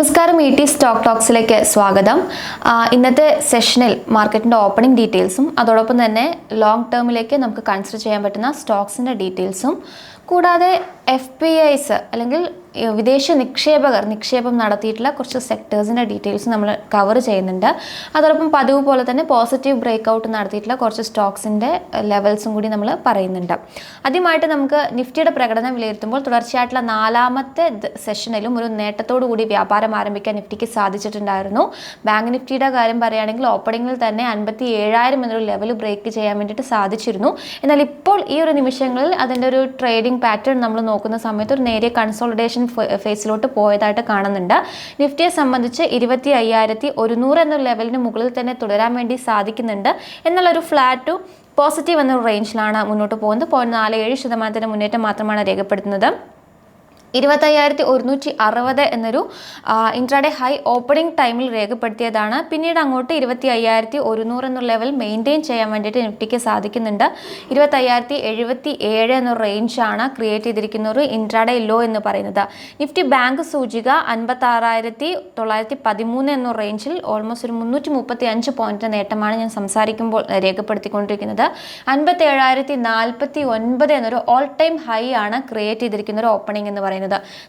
നമസ്കാരം E T stock ടോക്സിലേക്ക് സ്വാഗതം. ഇന്നത്തെ സെഷനിൽ മാർക്കറ്റിന്റെ ഓപ്പണിംഗ് ഡീറ്റെയിൽസും അതോടൊപ്പം തന്നെ ലോങ് ടേമിലേക്ക് നമുക്ക് കൺസിഡർ ചെയ്യാൻ പറ്റുന്ന സ്റ്റോക്സിന്റെ ഡീറ്റെയിൽസും കൂടാതെ എഫ് പി ഐസ് അല്ലെങ്കിൽ വിദേശ നിക്ഷേപകർ നിക്ഷേപം നടത്തിയിട്ടുള്ള കുറച്ച് സെക്ടേഴ്സിന്റെ ഡീറ്റെയിൽസ് നമ്മൾ കവർ ചെയ്യുന്നുണ്ട്. അതോടൊപ്പം പതിവ് പോലെ തന്നെ പോസിറ്റീവ് ബ്രേക്ക് ഔട്ട് നടത്തിയിട്ടുള്ള കുറച്ച് സ്റ്റോക്സിന്റെ ലെവൽസും കൂടി നമ്മൾ പറയുന്നുണ്ട്. ആദ്യമായിട്ട് നമുക്ക് നിഫ്റ്റിയുടെ പ്രകടനം വിലയിരുത്തുമ്പോൾ തുടർച്ചയായിട്ടുള്ള നാലാമത്തെ സെഷനിലും ഒരു നേട്ടത്തോടു കൂടി വ്യാപാരം ആരംഭിക്കാൻ നിഫ്റ്റിക്ക് സാധിച്ചിട്ടുണ്ടായിരുന്നു. ബാങ്ക് നിഫ്റ്റിയുടെ കാര്യം പറയുകയാണെങ്കിൽ ഓപ്പണിങ്ങിൽ തന്നെ അൻപത്തി ഏഴായിരം എന്നൊരു ലെവൽ ബ്രേക്ക് ചെയ്യാൻ വേണ്ടിയിട്ട് സാധിച്ചിരുന്നു. എന്നാൽ ഇപ്പോൾ ഈ ഒരു നിമിഷങ്ങളിൽ അതിന്റെ ഒരു ട്രേഡിംഗ് പാറ്റേൺ നമ്മൾ നോക്കുന്ന സമയത്ത് ഒരു നേരിയ കൺസോളിഡേഷൻ ഫേസിലോട്ട് പോയതായിട്ട് കാണുന്നുണ്ട്. നിഫ്റ്റിയെ സംബന്ധിച്ച് ഇരുപത്തി അയ്യായിരത്തി ഒരുന്നൂറ് എന്ന ലെവലിന് മുകളിൽ തന്നെ തുടരാൻ വേണ്ടി സാധിക്കുന്നുണ്ട്. എന്നുള്ളൊരു ഫ്ലാറ്റ് ടു പോസിറ്റീവ് എന്നൊരു റേഞ്ചിലാണ് മുന്നോട്ട് പോകുന്നത്. പോയിന്റ് നാല് ഏഴ് ശതമാനത്തിന്റെ മുന്നേറ്റം മാത്രമാണ് രേഖപ്പെടുത്തുന്നത്. ഇരുപത്തയ്യായിരത്തി ഒരുന്നൂറ്റി അറുപത് എന്നൊരു ഇൻട്രാഡേ ഹൈ ഓപ്പണിംഗ് ടൈമിൽ രേഖപ്പെടുത്തിയതാണ്. പിന്നീട് അങ്ങോട്ട് ഇരുപത്തി അയ്യായിരത്തി ഒരുന്നൂറ് എന്ന ലെവൽ മെയിന്റെയിൻ ചെയ്യാൻ വേണ്ടിയിട്ട് നിഫ്റ്റിക്ക് സാധിക്കുന്നുണ്ട്. ഇരുപത്തയ്യായിരത്തി എഴുപത്തി ഏഴ് എന്ന റേഞ്ചാണ് ക്രിയേറ്റ് ചെയ്തിരിക്കുന്ന ഒരു ഇൻട്രാഡേ ലോ എന്ന് പറയുന്നത്. നിഫ്റ്റി ബാങ്ക് സൂചിക അൻപത്താറായിരത്തി തൊള്ളായിരത്തി പതിമൂന്ന് എന്ന റേഞ്ചിൽ ഓൾമോസ്റ്റ് ഒരു മുന്നൂറ്റി മുപ്പത്തി അഞ്ച് പോയിന്റ് നേട്ടമാണ് ഞാൻ സംസാരിക്കുമ്പോൾ രേഖപ്പെടുത്തിക്കൊണ്ടിരിക്കുന്നത്. അൻപത്തി ഏഴായിരത്തി നാൽപ്പത്തി ഒൻപത് എന്നൊരു ഓൾ ടൈം ഹൈ ആണ് ക്രിയേറ്റ് ചെയ്തിരിക്കുന്ന ഒരു ഓപ്പണിംഗ് എന്ന് പറയുന്നത്.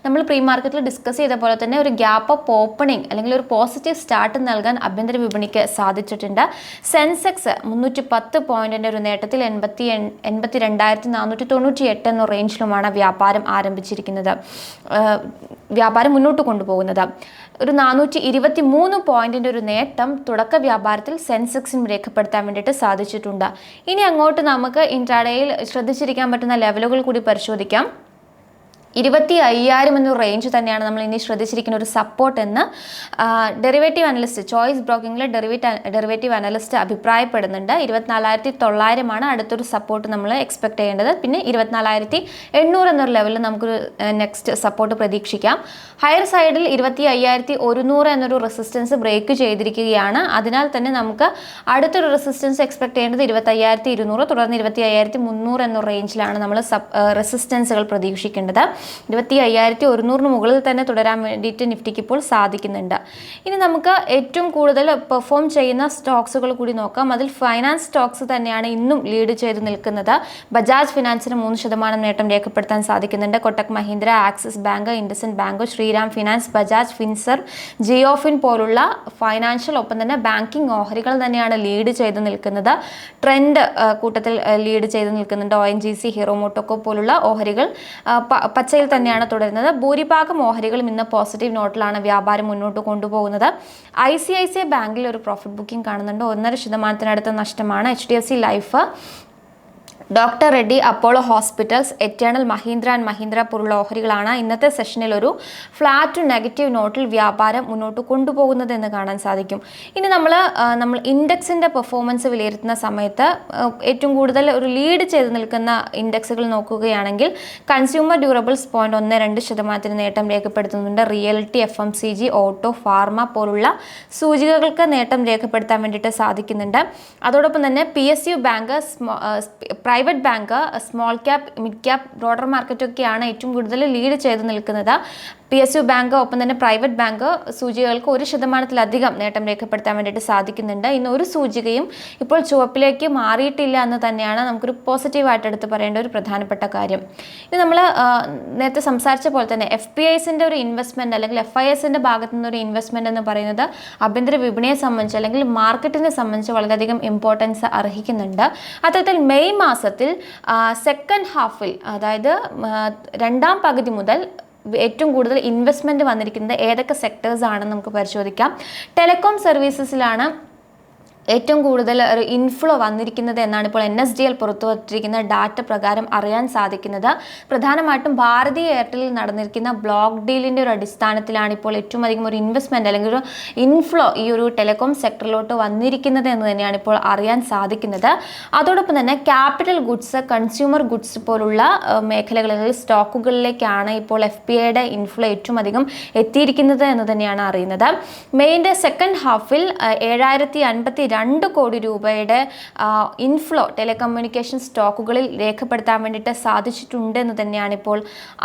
നമ്മൾ പ്രീ മാർക്കറ്റിൽ ഡിസ്കസ് ചെയ്ത പോലെ തന്നെ ഒരു ഗ്യാപ്പ് ഓഫ് ഓപ്പണിംഗ് അല്ലെങ്കിൽ ഒരു പോസിറ്റീവ് സ്റ്റാർട്ട് നൽകാൻ ആഭ്യന്തര വിപണിക്ക് സാധിച്ചിട്ടുണ്ട്. സെൻസെക്സ് മുന്നൂറ്റി പത്ത് പോയിന്റിന്റെ ഒരു നേട്ടത്തിൽ എൺപത്തി എൺപത്തി രണ്ടായിരത്തി നാനൂറ്റി തൊണ്ണൂറ്റി എട്ട് എന്ന റേഞ്ചിലുമാണ് വ്യാപാരം ആരംഭിച്ചിരിക്കുന്നത്. വ്യാപാരം മുന്നോട്ട് കൊണ്ടുപോകുന്നത്. ഒരു നാനൂറ്റി ഇരുപത്തി മൂന്ന് പോയിന്റിന്റെ ഒരു നേട്ടം തുടക്ക വ്യാപാരത്തിൽ സെൻസെക്സിനും രേഖപ്പെടുത്താൻ വേണ്ടിയിട്ട് സാധിച്ചിട്ടുണ്ട്. ഇനി അങ്ങോട്ട് നമുക്ക് ഇൻട്രാഡേയിൽ ശ്രദ്ധിച്ചിരിക്കാൻ പറ്റുന്ന ലെവലുകൾ കൂടി പരിശോധിക്കാം. ഇരുപത്തി അയ്യായിരം എന്ന റേഞ്ച് തന്നെയാണ് നമ്മൾ ഇനി ശ്രദ്ധിച്ചിരിക്കുന്ന ഒരു സപ്പോർട്ട് എന്ന് ഡെറിവേറ്റീവ് അനലിസ്റ്റ് ചോയ്സ് ബ്രോക്കിങ്ങിലെ ഡെറിവേറ്റ് ഡെറിവേറ്റീവ് അനലിസ്റ്റ് അഭിപ്രായപ്പെടുന്നുണ്ട്. ഇരുപത്തിനാലായിരത്തി തൊള്ളായിരമാണ് അടുത്തൊരു സപ്പോർട്ട് നമ്മൾ എക്സ്പെക്ട് ചെയ്യേണ്ടത്. പിന്നെ ഇരുപത്തിനാലായിരത്തി എണ്ണൂറ് എന്നൊരു ലെവലിൽ നമുക്കൊരു നെക്സ്റ്റ് സപ്പോർട്ട് പ്രതീക്ഷിക്കാം. ഹയർ സൈഡിൽ ഇരുപത്തി അയ്യായിരത്തി ഒരുന്നൂറ് എന്നൊരു റെസിസ്റ്റൻസ് ബ്രേക്ക് ചെയ്തിരിക്കുകയാണ്. അതിനാൽ തന്നെ നമുക്ക് അടുത്തൊരു റെസിസ്റ്റൻസ് എക്സ്പെക്ട് ചെയ്യേണ്ടത് ഇരുപത്തി അയ്യായിരത്തി ഇരുന്നൂറ് തുടർന്ന് ഇരുപത്തി അയ്യായിരത്തി മുന്നൂറ് എന്ന റേഞ്ചിലാണ് നമ്മൾ സബ് റെസിസ്റ്റൻസുകൾ പ്രതീക്ഷിക്കേണ്ടത്. ഇരുപത്തി അയ്യായിരത്തി ഒരുന്നൂറിന് മുകളിൽ തന്നെ തുടരാൻ വേണ്ടിയിട്ട് നിഫ്റ്റിക്ക് ഇപ്പോൾ സാധിക്കുന്നുണ്ട്. ഇനി നമുക്ക് ഏറ്റവും കൂടുതൽ പെർഫോം ചെയ്യുന്ന സ്റ്റോക്സുകൾ കൂടി നോക്കാം. അതിൽ ഫൈനാൻസ് സ്റ്റോക്സ് തന്നെയാണ് ഇന്നും ലീഡ് ചെയ്ത് നിൽക്കുന്നത്. ബജാജ് ഫിനാൻസിന് മൂന്ന് ശതമാനം നേട്ടം രേഖപ്പെടുത്താൻ സാധിക്കുന്നുണ്ട്. Kotak Mahindra Axis bank IndusInd bank Shriram finance Bajaj Finserv JioFin പോലുള്ള ഫൈനാൻഷ്യൽ ഒപ്പം തന്നെ ബാങ്കിങ് ഓഹരികൾ തന്നെയാണ് ലീഡ് ചെയ്ത് നിൽക്കുന്നത്. ട്രെൻഡ് കൂട്ടത്തിൽ ലീഡ് ചെയ്ത് നിൽക്കുന്നുണ്ട്. O N G C Hero MotoCorp പോലുള്ള ഓഹരികൾ. ആ, പച്ചയിൽ തന്നെയാണ് തുടരുന്നത്. ഭൂരിഭാഗം ഓഹരികളും ഇന്ന് പോസിറ്റീവ് നോട്ടിലാണ് വ്യാപാരം മുന്നോട്ട് കൊണ്ടുപോകുന്നത്. I C I C I ബാങ്കിൽ ഒരു പ്രോഫിറ്റ് ബുക്കിംഗ് കാണുന്നുണ്ട്. ഒന്നര ശതമാനത്തിനടുത്ത് നഷ്ടമാണ്. H D F C life doctor Reddy Apollo hospitals Eternal Mahindra and Mahindra പോലുള്ള ഓഹരികളാണ് ഇന്നത്തെ സെഷനിൽ ഒരു ഫ്ലാറ്റ് ടു നെഗറ്റീവ് നോട്ടിൽ വ്യാപാരം മുന്നോട്ട് കൊണ്ടുപോകുന്നത് എന്ന് കാണാൻ സാധിക്കും. ഇനി നമ്മൾ നമ്മൾ ഇൻഡെക്സിന്റെ പെർഫോമൻസ് വിലയിരുത്തുന്ന സമയത്ത് ഏറ്റവും കൂടുതൽ ഒരു ലീഡ് ചെയ്ത് നിൽക്കുന്ന ഇൻഡെക്സുകൾ നോക്കുകയാണെങ്കിൽ കൺസ്യൂമർ ഡ്യൂറബിൾസ് പോയിന്റ് ഒന്ന് രണ്ട് ശതമാനത്തിന് നേട്ടം രേഖപ്പെടുത്തുന്നുണ്ട്. Realty F M C G auto pharma പോലുള്ള സൂചികകൾക്ക് നേട്ടം രേഖപ്പെടുത്താൻ വേണ്ടിയിട്ട് സാധിക്കുന്നുണ്ട്. അതോടൊപ്പം തന്നെ P S U bank private bank small cap mid cap broader മാർക്കറ്റൊക്കെയാണ് ഏറ്റവും കൂടുതൽ ലീഡ് ചെയ്ത് നിൽക്കുന്നത്. പി എസ് യു ബാങ്ക് ഒപ്പം തന്നെ പ്രൈവറ്റ് ബാങ്ക് സൂചികകൾക്ക് ഒരു ശതമാനത്തിലധികം നേട്ടം രേഖപ്പെടുത്താൻ വേണ്ടിയിട്ട് സാധിക്കുന്നുണ്ട്. ഇന്ന് ഒരു സൂചികയും ഇപ്പോൾ ചുവപ്പിലേക്ക് മാറിയിട്ടില്ല എന്ന് തന്നെയാണ് നമുക്കൊരു പോസിറ്റീവായിട്ട് എടുത്ത് പറയേണ്ട ഒരു പ്രധാനപ്പെട്ട കാര്യം. ഇത് നമ്മൾ നേരത്തെ സംസാരിച്ച പോലെ തന്നെ എഫ് പി ഐസിന്റെ ഒരു ഇൻവെസ്റ്റ്മെന്റ് അല്ലെങ്കിൽ എഫ് ഐ എസിന്റെ ഭാഗത്തു നിന്നൊരു ഇൻവെസ്റ്റ്മെന്റ് എന്ന് പറയുന്നത് ആഭ്യന്തര വിപണിയെ സംബന്ധിച്ച് അല്ലെങ്കിൽ മാർക്കറ്റിനെ സംബന്ധിച്ച് വളരെയധികം ഇമ്പോർട്ടൻസ് അർഹിക്കുന്നുണ്ട്. അത്തരത്തിൽ മെയ് മാസത്തിൽ സെക്കൻഡ് ഹാഫിൽ അതായത് രണ്ടാം പകുതി മുതൽ ഏറ്റവും കൂടുതൽ ഇൻവെസ്റ്റ്മെന്റ് വന്നിരിക്കുന്നത് ഏതൊക്കെ സെക്ടേഴ്സ് ആണെന്ന് നമുക്ക് പരിശോധിക്കാം. ടെലികോം സർവീസസിലാണ് ഏറ്റവും കൂടുതൽ ഒരു ഇൻഫ്ലോ വന്നിരിക്കുന്നത് എന്നാണ് ഇപ്പോൾ എൻ എസ് ഡി എൽ പുറത്തുവിട്ടിരിക്കുന്ന ഡാറ്റ പ്രകാരം അറിയാൻ സാധിക്കുന്നത്. പ്രധാനമായിട്ടും ഭാരതി എയർടെൽ നടന്നിരിക്കുന്ന ബ്ലോക്ക് ഡീലിന്റെ ഒരു അടിസ്ഥാനത്തിലാണ് ഇപ്പോൾ ഏറ്റവും അധികം ഒരു ഇൻവെസ്റ്റ്മെന്റ് അല്ലെങ്കിൽ ഒരു ഇൻഫ്ലോ ഈ ഒരു ടെലികോം സെക്ടറിലോട്ട് വന്നിരിക്കുന്നത് എന്ന് തന്നെയാണ് ഇപ്പോൾ അറിയാൻ സാധിക്കുന്നത്. അതോടൊപ്പം തന്നെ ക്യാപിറ്റൽ ഗുഡ്സ് കൺസ്യൂമർ ഗുഡ്സ് പോലുള്ള മേഖലകളിൽ സ്റ്റോക്കുകളിലേക്കാണ് ഇപ്പോൾ എഫ് പി ഐയുടെ ഇൻഫ്ലോ ഏറ്റവും അധികം എത്തിയിരിക്കുന്നത് എന്ന് തന്നെയാണ് അറിയുന്നത്. മെയിന്റെ സെക്കൻഡ് ഹാഫിൽ ഏഴായിരത്തി അൻപത്തി രണ്ട് കോടി രൂപയുടെ ഇൻഫ്ലോ ടെലികമ്മ്യൂണിക്കേഷൻ സ്റ്റോക്കുകളിൽ രേഖപ്പെടുത്താൻ വേണ്ടിയിട്ട് സാധിച്ചിട്ടുണ്ട് എന്ന് തന്നെയാണ് ഇപ്പോൾ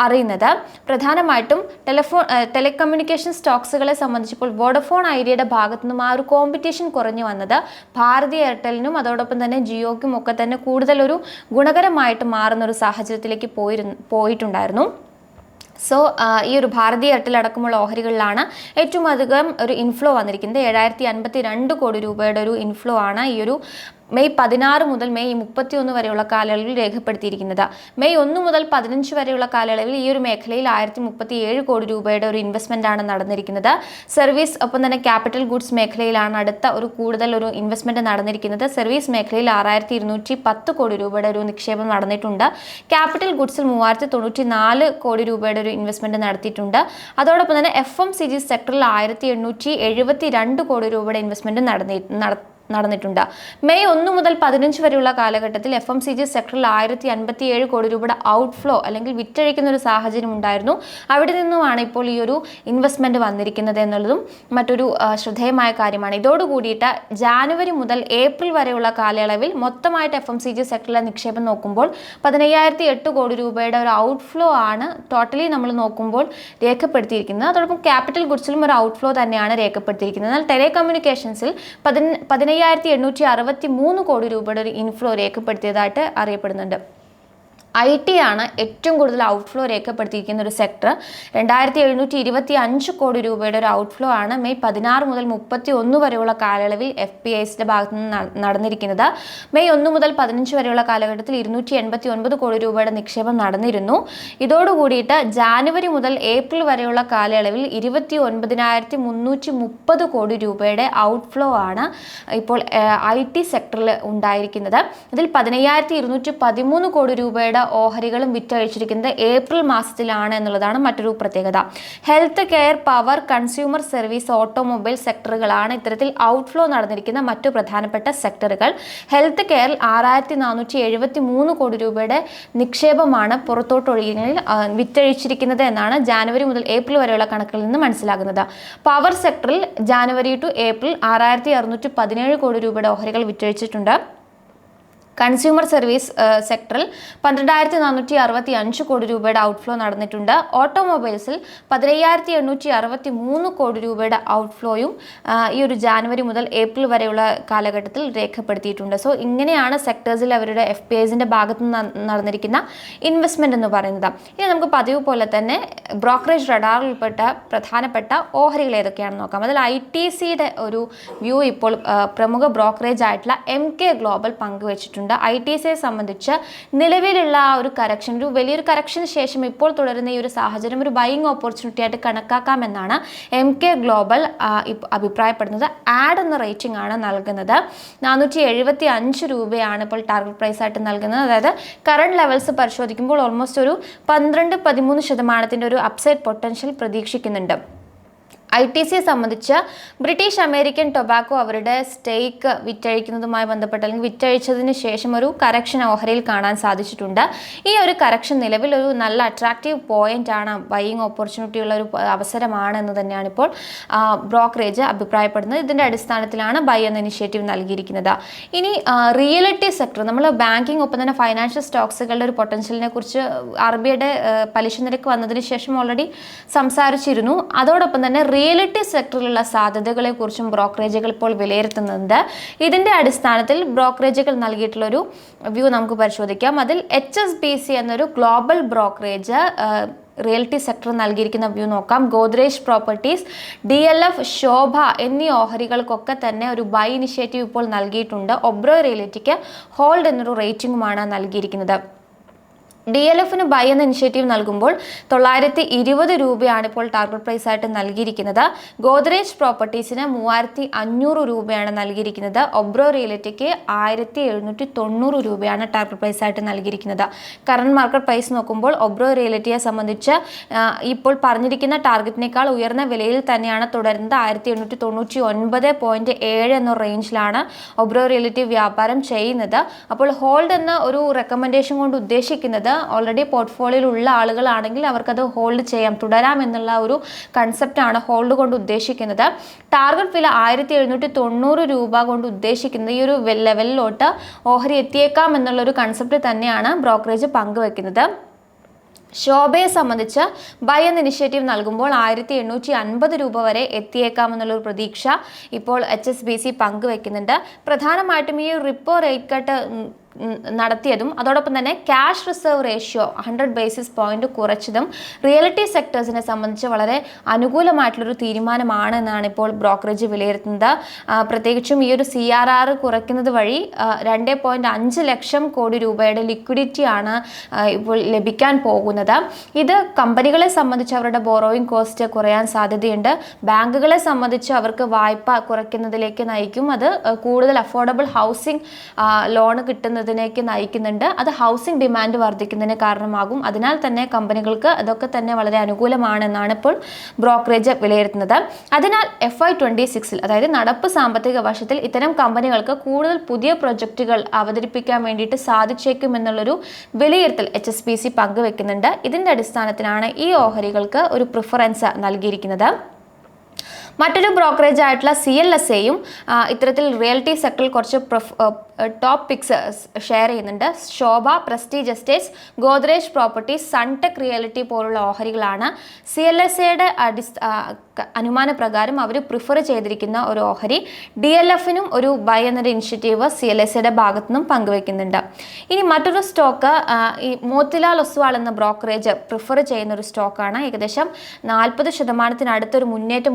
അറിയുന്നത്. പ്രധാനമായിട്ടും ടെലിഫോൺ ടെലികമ്മ്യൂണിക്കേഷൻ സ്റ്റോക്സുകളെ സംബന്ധിച്ചിപ്പോൾ വോഡഫോൺ ഐഡിയയുടെ ഭാഗത്തു നിന്നും ആ ഒരു കോമ്പറ്റീഷൻ കുറഞ്ഞു വന്നത് ഭാരതി എയർടെലിനും അതോടൊപ്പം തന്നെ ജിയോക്കും ഒക്കെ തന്നെ കൂടുതലൊരു ഗുണകരമായിട്ട് മാറുന്ന ഒരു സാഹചര്യത്തിലേക്ക് പോയിരുന്നു പോയിട്ടുണ്ടായിരുന്നു. സോ ഈ ഒരു ഭാരതീയ എയർടെൽ അടക്കമുള്ള ഓഹരികളിലാണ് ഏറ്റവും അധികം ഒരു ഇൻഫ്ലോ വന്നിരിക്കുന്നത്. ഏഴായിരത്തി അൻപത്തി രണ്ട് കോടി രൂപയുടെ ഒരു ഇൻഫ്ലോ ആണ് ഈ ഒരു മെയ് പതിനാറ് മുതൽ മെയ് മുപ്പത്തിയൊന്ന് വരെയുള്ള കാലയളവിൽ രേഖപ്പെടുത്തിയിരിക്കുന്നത്. മെയ് ഒന്ന് മുതൽ പതിനഞ്ച് വരെയുള്ള കാലയളവിൽ ഈ ഒരു മേഖലയിൽ ആയിരത്തി മുപ്പത്തി ഏഴ് കോടി രൂപയുടെ ഒരു ഇൻവെസ്റ്റ്മെന്റ് ആണ് നടന്നിരിക്കുന്നത്. സർവീസ് ഒപ്പം തന്നെ ക്യാപിറ്റൽ ഗുഡ്സ് മേഖലയിലാണ് അടുത്ത ഒരു കൂടുതൽ ഒരു ഇൻവെസ്റ്റ്മെന്റ് നടന്നിരിക്കുന്നത്. സർവീസ് മേഖലയിൽ ആറായിരത്തി ഇരുന്നൂറ്റി പത്ത് കോടി രൂപയുടെ ഒരു നിക്ഷേപം നടന്നിട്ടുണ്ട്. ക്യാപിറ്റൽ ഗുഡ്സിൽ മൂവായിരത്തി തൊണ്ണൂറ്റി നാല് കോടി രൂപയുടെ ഒരു ഇൻവെസ്റ്റ്മെന്റ് നടത്തിയിട്ടുണ്ട്. അതോടൊപ്പം തന്നെ എഫ് എം സി ജി സെക്ടറിൽ ആയിരത്തി എണ്ണൂറ്റി എഴുപത്തി രണ്ട് കോടി രൂപയുടെ ഇൻവെസ്റ്റ്മെന്റ് നടന്നി നട നടന്നിട്ടുണ്ട്. മെയ് ഒന്ന് മുതൽ പതിനഞ്ച് വരെയുള്ള കാലഘട്ടത്തിൽ എഫ് എം സി ജി സെക്ടറിൽ ആയിരത്തി അൻപത്തി ഏഴ് കോടി രൂപയുടെ ഔട്ട് ഫ്ലോ അല്ലെങ്കിൽ വിറ്റഴിക്കുന്ന ഒരു സാഹചര്യം ഉണ്ടായിരുന്നു. അവിടെ നിന്നുമാണ് ഇപ്പോൾ ഈ ഒരു ഇൻവെസ്റ്റ്മെന്റ് വന്നിരിക്കുന്നത് എന്നുള്ളതും മറ്റൊരു ശ്രദ്ധേയമായ കാര്യമാണ്. ഇതോടുകൂടിയിട്ട് ജാനുവരി മുതൽ ഏപ്രിൽ വരെയുള്ള കാലയളവിൽ മൊത്തമായിട്ട് എഫ് എം സി ജി സെക്ടറിലെ നിക്ഷേപം നോക്കുമ്പോൾ പതിനയ്യായിരത്തി എട്ട് കോടി രൂപയുടെ ഒരു ഔട്ട് ഫ്ലോ ആണ് ടോട്ടലി നമ്മൾ നോക്കുമ്പോൾ രേഖപ്പെടുത്തിയിരിക്കുന്നത്. അതോടൊപ്പം ക്യാപിറ്റൽ ഗുഡ്സിലും ഒരു ഔട്ട് ഫ്ലോ തന്നെയാണ് രേഖപ്പെടുത്തിയിരിക്കുന്നത്. എന്നാൽ ടെലികമ്മ്യൂണിക്കേഷൻസിൽ പതിന പതിനയ്യായിരത്തി എണ്ണൂറ്റി അറുപത്തി മൂന്ന് കോടി രൂപയുടെ ഒരു ഇൻഫ്ലോ രേഖപ്പെടുത്തിയതായിട്ട് അറിയപ്പെടുന്നുണ്ട്. ഐ ടി ആണ് ഏറ്റവും കൂടുതൽ ഔട്ട്ഫ്ലോ രേഖപ്പെടുത്തിയിരിക്കുന്ന ഒരു സെക്ടർ രണ്ടായിരത്തി എഴുന്നൂറ്റി ഇരുപത്തി അഞ്ച് കോടി രൂപയുടെ ഒരു ഔട്ട്ഫ്ലോ ആണ് മെയ് പതിനാറ് മുതൽ മുപ്പത്തി ഒന്ന് വരെയുള്ള കാലയളവിൽ എഫ് പി ഐസിന്റെ ഭാഗത്ത് നിന്ന് നടന്നിരിക്കുന്നത്. മെയ് ഒന്ന് മുതൽ പതിനഞ്ച് വരെയുള്ള കാലഘട്ടത്തിൽ ഇരുന്നൂറ്റി എൺപത്തി ഒൻപത് കോടി രൂപയുടെ നിക്ഷേപം നടന്നിരുന്നു. ഇതോടുകൂടിയിട്ട് ജാനുവരി മുതൽ ഏപ്രിൽ വരെയുള്ള കാലയളവിൽ ഇരുപത്തി ഒൻപതിനായിരത്തി മുന്നൂറ്റി മുപ്പത് കോടി രൂപയുടെ ഔട്ട്ഫ്ലോ ആണ് ഇപ്പോൾ ഐ ടി സെക്ടറിൽ ഉണ്ടായിരിക്കുന്നത്. ഇതിൽ പതിനയ്യായിരത്തി ഇരുന്നൂറ്റി പതിമൂന്ന് കോടി രൂപയുടെ ഓഹരികളും വിറ്റഴിച്ചിരിക്കുന്നത് ഏപ്രിൽ മാസത്തിലാണ് എന്നുള്ളതാണ് മറ്റൊരു പ്രത്യേകത. Health care power consumer service automobile സെക്ടറുകളാണ് ഇത്തരത്തിൽ ഔട്ട്ഫ്ലോ നടന്നിരിക്കുന്ന മറ്റു പ്രധാനപ്പെട്ട സെക്ടറുകൾ. ഹെൽത്ത് കെയറിൽ ആറായിരത്തി നാനൂറ്റി എഴുപത്തി മൂന്ന് കോടി രൂപയുടെ നിക്ഷേപമാണ് പുറത്തോട്ടൊഴിയിൽ വിറ്റഴിച്ചിരിക്കുന്നത് എന്നാണ് ജാനുവരി മുതൽ ഏപ്രിൽ വരെയുള്ള കണക്കിൽ നിന്ന് മനസ്സിലാകുന്നത്. പവർ സെക്ടറിൽ ജാനുവരി ടു ഏപ്രിൽ ആറായിരത്തി അറുന്നൂറ്റി പതിനേഴ് കോടി രൂപയുടെ ഓഹരികൾ വിറ്റഴിച്ചിട്ടുണ്ട്. കൺസ്യൂമർ സർവീസ് സെക്ടറിൽ പന്ത്രണ്ടായിരത്തി നാനൂറ്റി അറുപത്തി അഞ്ച് കോടി രൂപയുടെ ഔട്ട്ഫ്ലോ നടന്നിട്ടുണ്ട്. ഓട്ടോമൊബൈൽസിൽ പതിനയ്യായിരത്തി എണ്ണൂറ്റി അറുപത്തി മൂന്ന് കോടി രൂപയുടെ ഔട്ട്ഫ്ലോയും ഈ ഒരു ജാനുവരി മുതൽ ഏപ്രിൽ വരെയുള്ള കാലഘട്ടത്തിൽ രേഖപ്പെടുത്തിയിട്ടുണ്ട്. സോ ഇങ്ങനെയാണ് സെക്ടേഴ്സിൽ അവരുടെ എഫ് പി ഐസിന്റെ ഭാഗത്ത് നടന്നിരിക്കുന്ന ഇൻവെസ്റ്റ്മെന്റ് എന്ന് പറയുന്നത്. ഇനി നമുക്ക് പതിവ് പോലെ തന്നെ ബ്രോക്കറേജ് റഡാറിൽ ഉൾപ്പെട്ട പ്രധാനപ്പെട്ട ഓഹരികൾ ഏതൊക്കെയാണെന്ന് നോക്കാം. അതിൽ ഐ ടി സിയുടെ ഒരു വ്യൂ ഇപ്പോൾ പ്രമുഖ ബ്രോക്കറേജ് ആയിട്ടുള്ള എം കെ ഗ്ലോബൽ പങ്കുവച്ചിട്ടുണ്ട്. ഐ ടി സിയെ സംബന്ധിച്ച് നിലവിലുള്ള ആ ഒരു കറക്ഷൻ ഒരു വലിയൊരു കറക്ഷന് ശേഷം ഇപ്പോൾ തുടരുന്ന ഈ ഒരു സാഹചര്യം ഒരു ബൈയിങ് ഓപ്പർച്യൂണിറ്റി ആയിട്ട് കണക്കാക്കാമെന്നാണ് എം കെ ഗ്ലോബൽ അഭിപ്രായപ്പെടുന്നത്. ആഡ് എന്ന റേറ്റിംഗ് ആണ് നൽകുന്നത്. നാനൂറ്റി എഴുപത്തി അഞ്ച് രൂപയാണ് ഇപ്പോൾ ടാർഗറ്റ് പ്രൈസ് ആയിട്ട് നൽകുന്നത്. അതായത് കറണ്ട് ലെവൽസ് പരിശോധിക്കുമ്പോൾ ഓൾമോസ്റ്റ് ഒരു പന്ത്രണ്ട് പതിമൂന്ന് ശതമാനത്തിന്റെ ഒരു അപ്സൈഡ് പൊട്ടൻഷ്യൽ പ്രതീക്ഷിക്കുന്നുണ്ട്. ഐ ടി സിയെ സംബന്ധിച്ച് ബ്രിട്ടീഷ് അമേരിക്കൻ ടൊബാക്കോ അവരുടെ സ്റ്റേക്ക് വിറ്റഴിക്കുന്നതുമായി ബന്ധപ്പെട്ട് അല്ലെങ്കിൽ വിറ്റഴിച്ചതിന് ശേഷം ഒരു കറക്ഷൻ ഓഹരിയിൽ കാണാൻ സാധിച്ചിട്ടുണ്ട്. ഈ ഒരു കറക്ഷൻ നിലവിൽ ഒരു നല്ല അട്രാക്റ്റീവ് പോയിന്റ് ആണ്. ബൈയിങ് ഓപ്പർച്യൂണിറ്റി ഉള്ള ഒരു അവസരമാണ് എന്ന് തന്നെയാണ് ഇപ്പോൾ ബ്രോക്കറേജ് അഭിപ്രായപ്പെടുന്നത്. ഇതിന്റെ അടിസ്ഥാനത്തിലാണ് ബൈ എന്ന ഇനിഷ്യേറ്റീവ് നൽകിയിരിക്കുന്നത്. ഇനി റിയലിറ്റി സെക്ടർ നമ്മൾ ബാങ്കിങ് ഒപ്പം തന്നെ ഫൈനാൻഷ്യൽ സ്റ്റോക്സുകളുടെ ഒരു പൊട്ടൻഷ്യലിനെ കുറിച്ച് ആർ ബി ഐയുടെ പലിശ നിരക്ക് വന്നതിന് ശേഷം ഓൾറെഡി സംസാരിച്ചിരുന്നു. അതോടൊപ്പം തന്നെ റിയലിറ്റി സെക്ടറിലുള്ള സാധ്യതകളെ കുറിച്ചും ബ്രോക്കറേജുകൾ ഇപ്പോൾ വിലയിരുത്തുന്നുണ്ട്. ഇതിന്റെ അടിസ്ഥാനത്തിൽ ബ്രോക്കറേജുകൾ നൽകിയിട്ടുള്ളൊരു വ്യൂ നമുക്ക് പരിശോധിക്കാം. അതിൽ എച്ച് എസ് ബി സി എന്നൊരു ഗ്ലോബൽ ബ്രോക്കറേജ് റിയൽറ്റി സെക്ടർ നൽകിയിരിക്കുന്ന വ്യൂ നോക്കാം. Godrej properties D L F Sobha എന്നീ ഓഹരികൾക്കൊക്കെ തന്നെ ഒരു ബൈ ഇനിഷ്യേറ്റീവ് ഇപ്പോൾ നൽകിയിട്ടുണ്ട്. ഒബ്രോ റിയലിറ്റിക്ക് ഹോൾഡ് എന്നൊരു റേറ്റിംഗുമാണ് നൽകിയിരിക്കുന്നത്. ഡി എൽ എഫിന് ബൈ എന്ന ഇനിഷ്യേറ്റീവ് നൽകുമ്പോൾ തൊള്ളായിരത്തി ഇരുപത് രൂപയാണ് ഇപ്പോൾ ടാർഗറ്റ് പ്രൈസ് ആയിട്ട് നൽകിയിരിക്കുന്നത്. ഗോദ്രേജ് പ്രോപ്പർട്ടീസിന് മൂവായിരത്തി അഞ്ഞൂറ് രൂപയാണ് നൽകിയിരിക്കുന്നത്. ഒബ്രോ റിയലിറ്റിക്ക് ആയിരത്തി എഴുന്നൂറ്റി തൊണ്ണൂറ് രൂപയാണ് ടാർഗറ്റ് പ്രൈസ് ആയിട്ട് നൽകിയിരിക്കുന്നത്. കറണ്ട് മാർക്കറ്റ് പ്രൈസ് നോക്കുമ്പോൾ ഒബ്രോ റിയലിറ്റിയെ സംബന്ധിച്ച് ഇപ്പോൾ പറഞ്ഞിരിക്കുന്ന ടാർഗറ്റിനേക്കാൾ ഉയർന്ന വിലയിൽ തന്നെയാണ്. തുടരുന്നത് ആയിരത്തി എണ്ണൂറ്റി തൊണ്ണൂറ്റി ഒൻപത് പോയിന്റ് ഏഴ് എന്ന റേഞ്ചിലാണ് ഒബ്രോ റിയലിറ്റി വ്യാപാരം ചെയ്യുന്നത്. അപ്പോൾ ഹോൾഡ് എന്ന ഒരു റെക്കമെൻഡേഷൻ കൊണ്ട് ഉദ്ദേശിക്കുന്നത് ഓൾറെഡി പോർട്ട്ഫോളിയോയിൽ ഉള്ള ആളുകളാണെങ്കിൽ അവർക്കത് ഹോൾഡ് ചെയ്യാം തുടരാം എന്നുള്ള ഒരു കൺസെപ്റ്റാണ് ഹോൾഡ് കൊണ്ട് ഉദ്ദേശിക്കുന്നത്. ടാർഗറ്റ് വില ആയിരത്തി എഴുന്നൂറ്റി തൊണ്ണൂറ് രൂപ കൊണ്ട് ഉദ്ദേശിക്കുന്നത് ഈ ഒരു ലെവലിലോട്ട് ഓഹരി എത്തിയേക്കാം എന്നുള്ളൊരു കൺസെപ്റ്റ് തന്നെയാണ് ബ്രോക്കറേജ് പങ്കുവെക്കുന്നത്. ശോഭയെ സംബന്ധിച്ച് ബൈ എന്ന ഇനിഷ്യേറ്റീവ് നൽകുമ്പോൾ ആയിരത്തി എണ്ണൂറ്റി അൻപത് രൂപ വരെ എത്തിയേക്കാമെന്നുള്ളൊരു പ്രതീക്ഷ ഇപ്പോൾ എച്ച് എസ് ബി സി പങ്കുവെക്കുന്നുണ്ട്. പ്രധാനമായിട്ടും ഈ റിപ്പോ റേറ്റ് കട്ട് നടത്തിയതും അതോടൊപ്പം തന്നെ cash reserve ratio hundred basis point കുറച്ചതും reality സെക്ടേഴ്സിനെ സംബന്ധിച്ച് വളരെ അനുകൂലമായിട്ടുള്ളൊരു തീരുമാനമാണ് എന്നാണ് ഇപ്പോൾ ബ്രോക്കറേജ് വിലയിരുത്തുന്നത്. പ്രത്യേകിച്ചും ഈ ഒരു സി ആർ ആർ കുറയ്ക്കുന്നത് വഴി രണ്ട് പോയിന്റ് അഞ്ച് ലക്ഷം കോടി രൂപയുടെ ലിക്വിഡിറ്റിയാണ് ഇപ്പോൾ ലഭിക്കാൻ പോകുന്നത്. ഇത് കമ്പനികളെ സംബന്ധിച്ച് അവരുടെ ബോറോയിങ് കോസ്റ്റ് കുറയാൻ സാധ്യതയുണ്ട്. ബാങ്കുകളെ സംബന്ധിച്ച് അവർക്ക് വായ്പ കുറയ്ക്കുന്നതിലേക്ക് നയിക്കും. അത് കൂടുതൽ അഫോർഡബിൾ ഹൗസിംഗ് ലോൺ കിട്ടുന്നതിലേക്ക് നയിക്കുന്നുണ്ട്. അത് ഹൗസിംഗ് ഡിമാൻഡ് വർദ്ധിക്കുന്നതിന് കാരണമാകും. അതിനാൽ തന്നെ കമ്പനികൾക്ക് അതൊക്കെ തന്നെ വളരെ അനുകൂലമാണെന്നാണ് ഇപ്പോൾ ബ്രോക്കറേജ് വിലയിരുത്തുന്നത്. അതിനാൽ എഫ് ഐ സിക്സിൽ അതായത് നടപ്പ് സാമ്പത്തിക വർഷത്തിൽ ഇത്തരം കമ്പനികൾക്ക് കൂടുതൽ പുതിയ പ്രൊജക്റ്റുകൾ അവതരിപ്പിക്കാൻ വേണ്ടിയിട്ട് സാധിച്ചേക്കും എന്നുള്ളൊരു വിലയിരുത്തൽ എച്ച് എസ് പി സി പങ്കുവെക്കുന്നുണ്ട്. ഇതിന്റെ അടിസ്ഥാനത്തിലാണ് ഈ ഓഹരികൾക്ക് ഒരു പ്രിഫറൻസ് നൽകിയിരിക്കുന്നത്. മറ്റൊരു ബ്രോക്കറേജ് ആയിട്ടുള്ള സി എൽ എസ് എയും ഇത്തരത്തിൽ റിയൽറ്റി സെക്ടറിൽ കുറച്ച് ടോപ്പ് പിക്സ് ഷെയർ ചെയ്യുന്നുണ്ട്. Sobha Prestige Estates Godrej properties Sunteck realty പോലുള്ള ഓഹരികളാണ് സി എൽ എസ് എയുടെ അടിസ്ഥ അനുമാന പ്രകാരം അവർ പ്രിഫർ ചെയ്തിരിക്കുന്ന ഒരു ഓഹരി. ഡി എൽ എഫിനും ഒരു ബൈ എന്നൊരു ഇനിഷ്യേറ്റീവ് സി എൽ എസ് എയുടെ ഭാഗത്തു നിന്നും പങ്കുവെക്കുന്നുണ്ട്. ഇനി മറ്റൊരു സ്റ്റോക്ക് ഈ മോത്തിലാൽ ഒസ്വാൾ എന്ന ബ്രോക്കറേജ് പ്രിഫർ ചെയ്യുന്ന ഒരു സ്റ്റോക്കാണ് ഏകദേശം നാൽപ്പത് ശതമാനത്തിനടുത്തൊരു മുന്നേറ്റം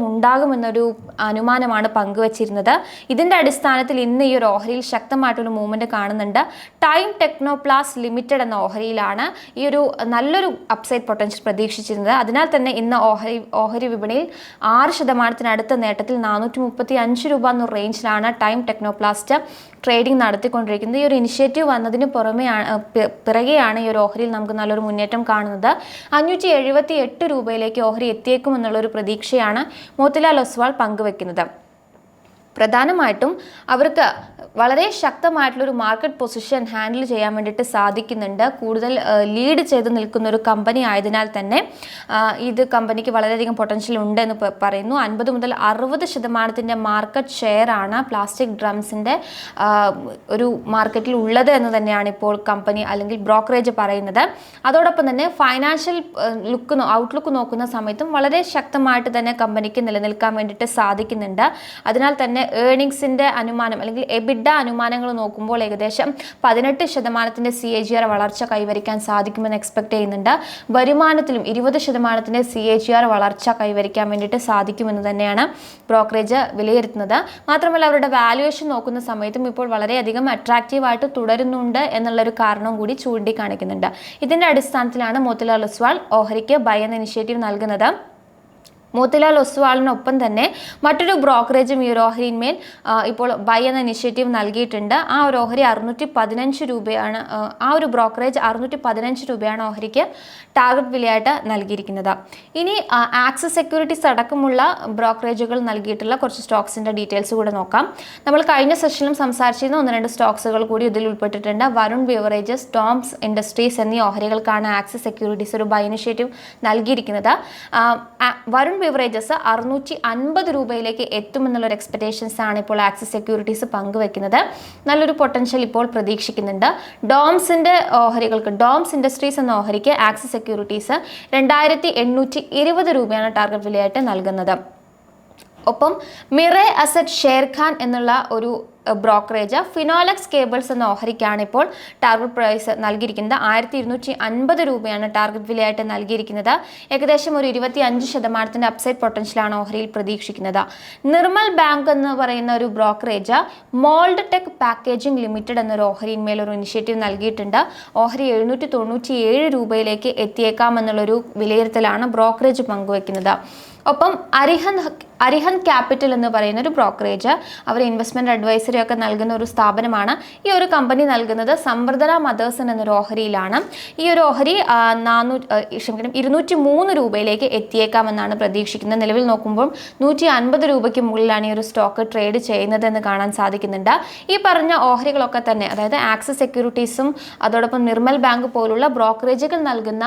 ഉണ്ടാകുമെന്നൊരു അനുമാനമാണ് പങ്കുവച്ചിരുന്നത്. ഇതിന്റെ അടിസ്ഥാനത്തിൽ ഇന്ന് ഈ ഒരു ഓഹരിയിൽ ശക്തമായിട്ടൊരു മൂവ്മെന്റ് കാണുന്നുണ്ട്. ടൈം ടെക്നോപ്ലാസ് ലിമിറ്റഡ് എന്ന ഓഹരിയിലാണ് ഈ ഒരു നല്ലൊരു അപ്സൈഡ് പൊട്ടൻഷ്യൽ പ്രതീക്ഷിച്ചിരുന്നത്. അതിനാൽ തന്നെ ഇന്ന് ഓഹരി ഓഹരി വിപണിയിൽ ആറ് ശതമാനത്തിനടുത്ത നേട്ടത്തിൽ നാനൂറ്റി മുപ്പത്തി അഞ്ച് രൂപ എന്ന റേഞ്ചിലാണ് ടൈം ടെക്നോപ്ലാസ്റ്റ് ട്രേഡിംഗ് നടത്തിക്കൊണ്ടിരിക്കുന്നത്. ഈ ഒരു ഇനിഷ്യേറ്റീവ് വന്നതിന് പുറമെയാണ് പിറകെയാണ് ഈ ഒരു ഓഹരിയിൽ നമുക്ക് നല്ലൊരു മുന്നേറ്റം കാണുന്നത്. അഞ്ഞൂറ്റി എഴുപത്തി എട്ട് രൂപയിലേക്ക് ഓഹരി എത്തിയേക്കും എന്നുള്ളൊരു പ്രതീക്ഷയാണ്. മോത്തിലാൽ ഒസ്വാൾ പങ്കുവെക്കുന്നത്. പ്രധാനമായിട്ടും അവർക്ക് വളരെ ശക്തമായിട്ടുള്ളൊരു മാർക്കറ്റ് പൊസിഷൻ ഹാൻഡിൽ ചെയ്യാൻ വേണ്ടിയിട്ട് സാധിക്കുന്നുണ്ട്. കൂടുതൽ ലീഡ് ചെയ്ത് നിൽക്കുന്ന ഒരു കമ്പനി ആയതിനാൽ തന്നെ ഇത് കമ്പനിക്ക് വളരെയധികം പൊട്ടൻഷ്യൽ ഉണ്ട് എന്ന് പറയുന്നു. അൻപത് മുതൽ അറുപത് ശതമാനത്തിന്റെ മാർക്കറ്റ് ഷെയർ ആണ് പ്ലാസ്റ്റിക് ഡ്രംസിന്റെ ഒരു മാർക്കറ്റിൽ ഉള്ളത് എന്ന് തന്നെയാണ് ഇപ്പോൾ കമ്പനി അല്ലെങ്കിൽ ബ്രോക്കറേജ് പറയുന്നത്. അതോടൊപ്പം തന്നെ ഫൈനാൻഷ്യൽ ലുക്ക് ഔട്ട്ലുക്ക് നോക്കുന്ന സമയത്തും വളരെ ശക്തമായിട്ട് തന്നെ കമ്പനിക്ക് നിലനിൽക്കാൻ വേണ്ടിയിട്ട് സാധിക്കുന്നുണ്ട്. അതിനാൽ തന്നെ ഏർണിങ്സിന്റെ അനുമാനം അല്ലെങ്കിൽ എബിഡ അനുമാനങ്ങൾ നോക്കുമ്പോൾ ഏകദേശം പതിനെട്ട് ശതമാനത്തിന്റെ സി എ ജി ആർ വളർച്ച കൈവരിക്കാൻ സാധിക്കുമെന്ന് എക്സ്പെക്ട് ചെയ്യുന്നുണ്ട്. വരുമാനത്തിലും ഇരുപത് ശതമാനത്തിന്റെ സി എ ജി ആർ വളർച്ച കൈവരിക്കാൻ വേണ്ടിയിട്ട് സാധിക്കുമെന്ന് തന്നെയാണ് ബ്രോക്കറേജ് വിലയിരുത്തുന്നത്. മാത്രമല്ല അവരുടെ വാല്യുവേഷൻ നോക്കുന്ന സമയത്തും ഇപ്പോൾ വളരെയധികം അട്രാക്റ്റീവായിട്ട് തുടരുന്നുണ്ട് എന്നുള്ളൊരു കാരണം കൂടി ചൂണ്ടിക്കാണിക്കുന്നുണ്ട്. ഇതിന്റെ അടിസ്ഥാനത്തിലാണ് മോത്തിലാൽ ഒസ്വാൾ ഓഹരിക്ക് ബൈ എന്ന ഇനിഷ്യേറ്റീവ് നൽകുന്നത്. മോത്തിലാൽ ഒസ്വാളിനൊപ്പം തന്നെ മറ്റൊരു ബ്രോക്കറേജും ഈ ഒരു ഓഹരിന്മേൽ ഇപ്പോൾ ബൈ എന്ന ഇനിഷ്യേറ്റീവ് നൽകിയിട്ടുണ്ട്. ആ ഒരു ഓഹരി അറുന്നൂറ്റി പതിനഞ്ച് രൂപയാണ് ആ, ഒരു ബ്രോക്കറേജ് അറുന്നൂറ്റി പതിനഞ്ച് രൂപയാണ് ഓഹരിക്ക് ടാർഗറ്റ് വിലയായിട്ട് നൽകിയിരിക്കുന്നത്. ഇനി ആക്സസ് സെക്യൂരിറ്റീസ് അടക്കമുള്ള ബ്രോക്കറേജുകൾ നൽകിയിട്ടുള്ള കുറച്ച് സ്റ്റോക്സിന്റെ ഡീറ്റെയിൽസ് കൂടെ നോക്കാം. നമ്മൾ കഴിഞ്ഞ സെഷനിലും സംസാരിച്ചിരുന്ന ഒന്ന് രണ്ട് സ്റ്റോക്സുകൾ കൂടി ഇതിൽ ഉൾപ്പെട്ടിട്ടുണ്ട്. വരുൺ ബിവറേജസ് ടോംസ് ഇൻഡസ്ട്രീസ് എന്നീ ഓഹരികൾക്കാണ് ആക്സസ് സെക്യൂരിറ്റീസ് ഒരു ബൈ ഇനിഷ്യേറ്റീവ് നൽകിയിരിക്കുന്നത്. വരുൺ ബിവറേജസ് അറുന്നൂറ്റി അൻപത് രൂപയിലേക്ക് എത്തുമെന്നുള്ളൊരു എക്സ്പെക്ടേഷൻസ് ആണ് ഇപ്പോൾ ആക്സസ് സെക്യൂരിറ്റീസ് പങ്കുവെക്കുന്നത്. നല്ലൊരു പൊട്ടൻഷ്യൽ ഇപ്പോൾ പ്രതീക്ഷിക്കുന്നുണ്ട്. ഡോംസിന്റെ ഓഹരികൾക്ക് ഡോംസ് ഇൻഡസ്ട്രീസ് എന്ന ഓഹരിക്ക് ആക്സിസ് സെക്യൂരിറ്റീസ് രണ്ടായിരത്തി എണ്ണൂറ്റി ഇരുപത് രൂപയാണ് ടാർഗറ്റ് വിലയായിട്ട് നൽകുന്നത്. ഒപ്പം മിറേ അസറ്റ് ഷേർഖാൻ എന്നുള്ള ഒരു ബ്രോക്കറേജ് ഫിനോലക്സ് കേബിൾസ് എന്ന ഓഹരിക്കാണ് ഇപ്പോൾ ടാർഗറ്റ് പ്രൈസ് നൽകിയിരിക്കുന്നത്. ആയിരത്തി ഇരുന്നൂറ്റി അൻപത് രൂപയാണ് ടാർഗറ്റ് വിലയായിട്ട് നൽകിയിരിക്കുന്നത്. ഏകദേശം ഒരു ഇരുപത്തി അഞ്ച് ശതമാനത്തിന്റെ അപ്സൈഡ് പൊട്ടൻഷ്യലാണ് ഓഹരിയിൽ പ്രതീക്ഷിക്കുന്നത്. നിർമ്മൽ ബാങ്ക് എന്ന് പറയുന്ന ഒരു brokerage Mold Tek packaging limited എന്നൊരു ഓഹരിന്മേൽ ഒരു ഇനിഷ്യേറ്റീവ് നൽകിയിട്ടുണ്ട്. ഓഹരി എഴുന്നൂറ്റി തൊണ്ണൂറ്റി ഏഴ് രൂപയിലേക്ക് എത്തിയേക്കാമെന്നുള്ളൊരു വിലയിരുത്തലാണ് ബ്രോക്കറേജ് പങ്കുവയ്ക്കുന്നത്. ഒപ്പം അരിഹൻ അരിഹൻ ക്യാപിറ്റൽ എന്ന് പറയുന്ന ഒരു ബ്രോക്കറേജ് അവർ ഇൻവെസ്റ്റ്മെന്റ് അഡ്വൈസറി ഒക്കെ നൽകുന്ന ഒരു സ്ഥാപനമാണ്. ഈ ഒരു കമ്പനി നൽകുന്നത് സംവർദ്ധന മദേഴ്സൺ എന്നൊരു ഓഹരിയിലാണ്. ഈ ഒരു ഓഹരി നാനൂ ക്ഷമിക്കണം ഇരുന്നൂറ്റി മൂന്ന് രൂപയിലേക്ക് എത്തിയേക്കാമെന്നാണ് പ്രതീക്ഷിക്കുന്നത്. നിലവിൽ നോക്കുമ്പോൾ നൂറ്റി അൻപത് രൂപയ്ക്ക് മുകളിലാണ് ഈ ഒരു സ്റ്റോക്ക് ട്രേഡ് ചെയ്യുന്നത് എന്ന് കാണാൻ സാധിക്കുന്നുണ്ട്. ഈ പറഞ്ഞ ഓഹരികളൊക്കെ തന്നെ അതായത് ആക്സിസ് സെക്യൂരിറ്റീസും അതോടൊപ്പം നിർമ്മൽ ബാങ്ക് പോലുള്ള ബ്രോക്കറേജുകൾ നൽകുന്ന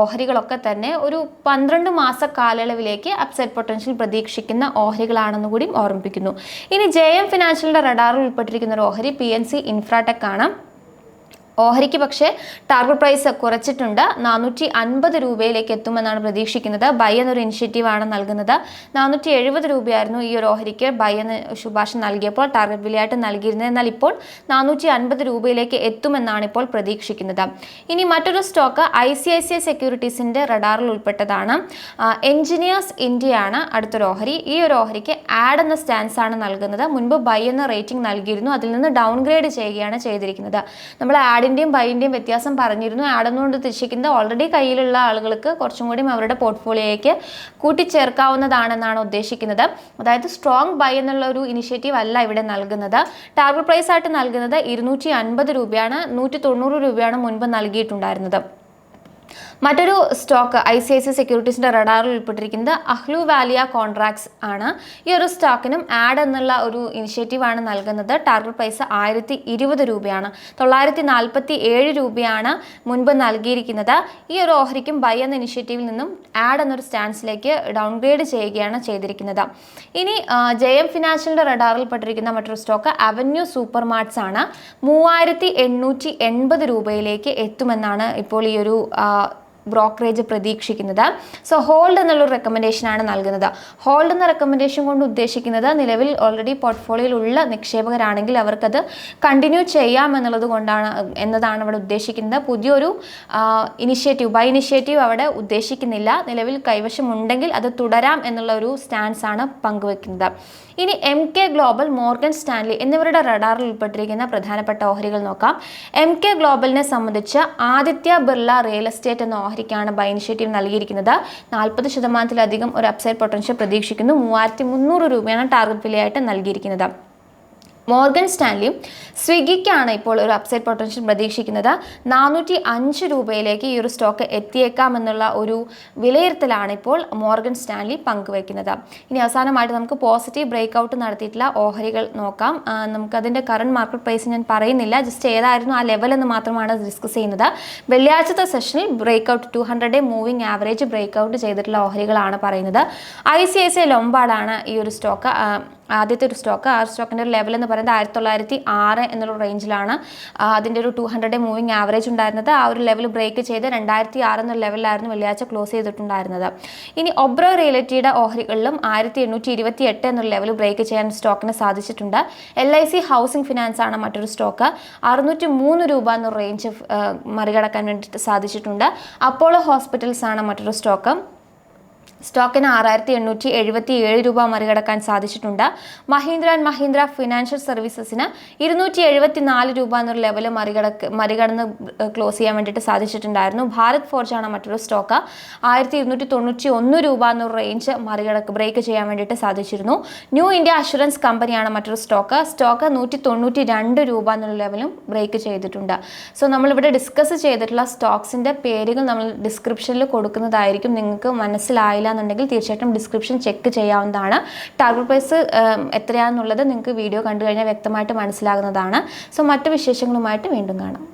ഓഹരികളൊക്കെ തന്നെ ഒരു പന്ത്രണ്ട് മാസ കാലയളവിലേക്ക് അപ്സെറ്റ് പൊട്ടൻഷ്യൽ പ്രതീക്ഷിക്കുന്ന ഓഹരികളാണെന്ന് കൂടി ഓർമ്മിപ്പിക്കുന്നു. ഇനി ജെ എം ഫിനാൻഷ്യലിന്റെ റഡാറിൽ ഉൾപ്പെട്ടിരിക്കുന്ന ഒരു ഓഹരി പി എൻ സി ഇൻഫ്രാടെക് ആണ്. ഓഹരിക്ക് പക്ഷേ ടാർഗറ്റ് പ്രൈസ് കുറച്ചിട്ടുണ്ട്. നാനൂറ്റി അൻപത് രൂപയിലേക്ക് എത്തുമെന്നാണ് പ്രതീക്ഷിക്കുന്നത്. ബൈ എന്നൊരു ഇനിഷ്യേറ്റീവാണ് നൽകുന്നത്. നാനൂറ്റി എഴുപത് രൂപയായിരുന്നു ഈ ഒരു ഓഹരിക്ക് ബൈ എന്ന് ശുപാർശ നൽകിയപ്പോൾ ടാർഗറ്റ് വിലയായിട്ട് നൽകിയിരുന്നത്. എന്നാൽ ഇപ്പോൾ നാനൂറ്റി അൻപത് രൂപയിലേക്ക് എത്തുമെന്നാണ് ഇപ്പോൾ പ്രതീക്ഷിക്കുന്നത്. ഇനി മറ്റൊരു stock I C I C I സെക്യൂരിറ്റീസിന്റെ റഡാറിൽ ഉൾപ്പെട്ടതാണ്. എഞ്ചിനീയേഴ്സ് ഇന്ത്യയാണ് അടുത്തൊരു ഓഹരി. ഈ ഒരു ഓഹരിക്ക് ആഡ് എന്ന സ്റ്റാൻസ് ആണ് നൽകുന്നത്. മുൻപ് ബൈ എന്ന റേറ്റിംഗ് നൽകിയിരുന്നു. അതിൽ നിന്ന് ഡൗൺഗ്രേഡ് ചെയ്യുകയാണ് ചെയ്തിരിക്കുന്നത്. നമ്മൾ ആഡിന്റെയും ബൈന്റെയും വ്യത്യാസം പറഞ്ഞിരുന്നു. ആഡ് എന്നുകൊണ്ട് ഉദ്ദേശിക്കുന്നത് ഓൾറെഡി കയ്യിലുള്ള ആളുകൾക്ക് കുറച്ചും കൂടി അവരുടെ പോർട്ട്ഫോളിയോയ്ക്ക് കൂട്ടിച്ചേർക്കാവുന്നതാണെന്നാണ് ഉദ്ദേശിക്കുന്നത്. അതായത് സ്ട്രോങ് ബൈ എന്നുള്ള ഒരു ഇനിഷ്യേറ്റീവ് അല്ല ഇവിടെ നൽകുന്നത്. ടാർഗറ്റ് പ്രൈസ് ആയിട്ട് നൽകുന്നത് ഇരുന്നൂറ്റി അൻപത് രൂപയാണ്. നൂറ്റി തൊണ്ണൂറ് രൂപയാണ് മുൻപ് നൽകിയിട്ടുണ്ടായിരുന്നത്. മറ്റൊരു stock I C I C സെക്യൂരിറ്റീസിന്റെ റഡാറിൽ ഉൾപ്പെട്ടിരിക്കുന്നത് അഹ്ലു വാലിയ കോൺട്രാക്ട്സ് ആണ്. ഈ ഒരു സ്റ്റോക്കിനും ആഡ് എന്നുള്ള ഒരു ഇനിഷ്യേറ്റീവാണ് നൽകുന്നത്. ടാർഗറ്റ് പ്രൈസ് ആയിരത്തി ഇരുപത് രൂപയാണ്. തൊള്ളായിരത്തി നാൽപ്പത്തി ഏഴ് രൂപയാണ് മുൻപ് നൽകിയിരിക്കുന്നത്. ഈ ഒരു ഓഹരിക്കും ബൈ എന്ന ഇനിഷ്യേറ്റീവിൽ നിന്നും ആഡ് എന്നൊരു സ്റ്റാൻസിലേക്ക് ഡൗൺഗ്രേഡ് ചെയ്യുകയാണ് ചെയ്തിരിക്കുന്നത്. ഇനി ജെ എം ഫിനാൻഷ്യലിന്റെ റഡാറിൽ പെട്ടിരിക്കുന്ന മറ്റൊരു സ്റ്റോക്ക് അവന്യൂ സൂപ്പർ മാർട്ട്സ് ആണ്. മൂവായിരത്തി എണ്ണൂറ്റി എൺപത് രൂപയിലേക്ക് എത്തുമെന്നാണ് ഇപ്പോൾ ഈ ഒരു ബ്രോക്കറേജ് പ്രതീക്ഷിക്കുന്നത്. സോ ഹോൾഡ് എന്നുള്ള റെക്കമെൻഡേഷൻ ആണ് നൽകുന്നത്. ഹോൾഡ് എന്ന റെക്കമെൻഡേഷൻ കൊണ്ട് ഉദ്ദേശിക്കുന്നത് നിലവിൽ ഓൾറെഡി പോർട്ട്ഫോളിയോയിൽ ഉള്ള നിക്ഷേപകരാണെങ്കിൽ അവർക്കത് കണ്ടിന്യൂ ചെയ്യാം എന്നുള്ളത് കൊണ്ടാണ് എന്നതാണ് അവിടെ ഉദ്ദേശിക്കുന്നത്. പുതിയൊരു ഇനിഷ്യേറ്റീവ് ബൈ ഇനിഷ്യേറ്റീവ് അവിടെ ഉദ്ദേശിക്കുന്നില്ല. നിലവിൽ കൈവശമുണ്ടെങ്കിൽ അത് തുടരാം എന്നുള്ള ഒരു സ്റ്റാൻസ് ആണ് പങ്കുവെക്കുന്നത്. ഇനി M K global Morgan Stanley എന്നിവരുടെ റഡാറിൽ ഉൾപ്പെട്ടിരിക്കുന്ന പ്രധാനപ്പെട്ട ഓഹരികൾ നോക്കാം. എം കെ ഗ്ലോബലിനെ സംബന്ധിച്ച് ആദിത്യ ബിർള റിയൽ എസ്റ്റേറ്റ് എന്ന ഓഹരിക്കാണ് ബൈ ഇനിഷ്യേറ്റീവ് നൽകിയിരിക്കുന്നത്. നാൽപ്പത് ശതമാനത്തിലധികം ഒരു അപ്സൈഡ് പൊട്ടൻഷ്യൽ പ്രതീക്ഷിക്കുന്നു. മൂവായിരത്തി മുന്നൂറ് രൂപയാണ് ടാർഗറ്റ് വിലയായിട്ട് നൽകിയിരിക്കുന്നത്. മോർഗൻ സ്റ്റാൻലിയും സ്വിഗ്ഗിക്കാണ് ഇപ്പോൾ ഒരു അപ്സൈഡ് പൊട്ടൻഷ്യൽ പ്രതീക്ഷിക്കുന്നത്. നാനൂറ്റി അഞ്ച് രൂപയിലേക്ക് ഈ ഒരു സ്റ്റോക്ക് എത്തിയേക്കാമെന്നുള്ള ഒരു വിലയിരുത്തലാണ് ഇപ്പോൾ മോർഗൻ സ്റ്റാൻലി പങ്കുവയ്ക്കുന്നത്. ഇനി അവസാനമായിട്ട് നമുക്ക് പോസിറ്റീവ് ബ്രേക്ക് ഔട്ട് നടത്തിയിട്ടുള്ള ഓഹരികൾ നോക്കാം. നമുക്കതിന്റെ കറണ്ട് മാർക്കറ്റ് പ്രൈസ് ഞാൻ പറയുന്നില്ല. ജസ്റ്റ് ഏതായിരുന്നു ആ ലെവൽ എന്ന് മാത്രമാണ് ഡിസ്കസ് ചെയ്യുന്നത്. വെള്ളിയാഴ്ചത്തെ സെഷനിൽ break out two hundred moving average break out ചെയ്തിട്ടുള്ള ഓഹരികളാണ് പറയുന്നത്. I C I C I ലൊമ്പാടാണ് ഈ ഒരു സ്റ്റോക്ക് ആദ്യത്തെ ഒരു സ്റ്റോക്ക്. ആ സ്റ്റോക്കിന്റെ ഒരു ലെവൽ എന്ന് പറയുന്നത് ആയിരത്തി തൊള്ളായിരത്തി ആറ് എന്നുള്ള റേഞ്ചിലാണ് അതിന്റെ ഒരു ടു ഹൺഡ്രഡ് മൂവിങ് ആവറേജ് ഉണ്ടായിരുന്നത്. ആ ഒരു ലെവൽ ബ്രേക്ക് ചെയ്ത് രണ്ടായിരത്തി ആറ് എന്ന ലെവലിലായിരുന്നു വെള്ളിയാഴ്ച ക്ലോസ് ചെയ്തിട്ടുണ്ടായിരുന്നത്. ഇനി ഒബ്രോ റിയലിറ്റിയുടെ ഓഹരികളിലും ആയിരത്തി എണ്ണൂറ്റി ഇരുപത്തി എട്ട് എന്നുള്ള ലെവൽ ബ്രേക്ക് ചെയ്യാൻ സ്റ്റോക്കിന് സാധിച്ചിട്ടുണ്ട്. L I C housing finance ആണ് മറ്റൊരു സ്റ്റോക്ക്. അറുന്നൂറ്റി മൂന്ന് രൂപ എന്നൊരു റേഞ്ച് മറികടക്കാൻ വേണ്ടിയിട്ട് സാധിച്ചിട്ടുണ്ട്. അപ്പോളോ ഹോസ്പിറ്റൽസ് ആണ് മറ്റൊരു സ്റ്റോക്ക്. സ്റ്റോക്കിന് ആറായിരത്തി എണ്ണൂറ്റി എഴുപത്തി ഏഴ് രൂപ മറികടക്കാൻ സാധിച്ചിട്ടുണ്ട്. മഹീന്ദ്ര ആൻഡ് മഹീന്ദ്ര ഫിനാൻഷ്യൽ സർവീസസിന് ഇരുന്നൂറ്റി എഴുപത്തി നാല് രൂപ എന്നൊരു ലെവൽ മറികടക്ക് മറികടന്ന് ക്ലോസ് ചെയ്യാൻ വേണ്ടിയിട്ട് സാധിച്ചിട്ടുണ്ടായിരുന്നു. ഭാരത് ഫോർജ് ആണ് മറ്റൊരു സ്റ്റോക്ക്. ആയിരത്തി ഇരുന്നൂറ്റി തൊണ്ണൂറ്റി ഒന്ന് രൂപ എന്നൊരു റേഞ്ച് മറികടക്ക് ബ്രേക്ക് ചെയ്യാൻ വേണ്ടിയിട്ട് സാധിച്ചിരുന്നു. ന്യൂ ഇന്ത്യ അഷുറൻസ് കമ്പനിയാണ് മറ്റൊരു സ്റ്റോക്ക്. സ്റ്റോക്ക് നൂറ്റി തൊണ്ണൂറ്റി രണ്ട് രൂപ എന്നുള്ള ലെവലും ബ്രേക്ക് ചെയ്തിട്ടുണ്ട്. സോ നമ്മളിവിടെ ഡിസ്കസ് ചെയ്തിട്ടുള്ള സ്റ്റോക്സിന്റെ പേരുകൾ നമ്മൾ ഡിസ്ക്രിപ്ഷനിൽ കൊടുക്കുന്നതായിരിക്കും. നിങ്ങൾക്ക് മനസ്സിലായില്ല എന്നുണ്ടെങ്കിൽ തീർച്ചയായിട്ടും ഡിസ്ക്രിപ്ഷൻ ചെക്ക് ചെയ്യാവുന്നതാണ്. ടാർഗറ്റ് പ്രൈസ് എത്രയാണെന്നുള്ളത് നിങ്ങൾക്ക് വീഡിയോ കണ്ടു കഴിഞ്ഞാൽ വ്യക്തമായിട്ട് മനസ്സിലാകുന്നതാണ്. സോ മറ്റു വിശേഷങ്ങളുമായിട്ട് വീണ്ടും കാണാം.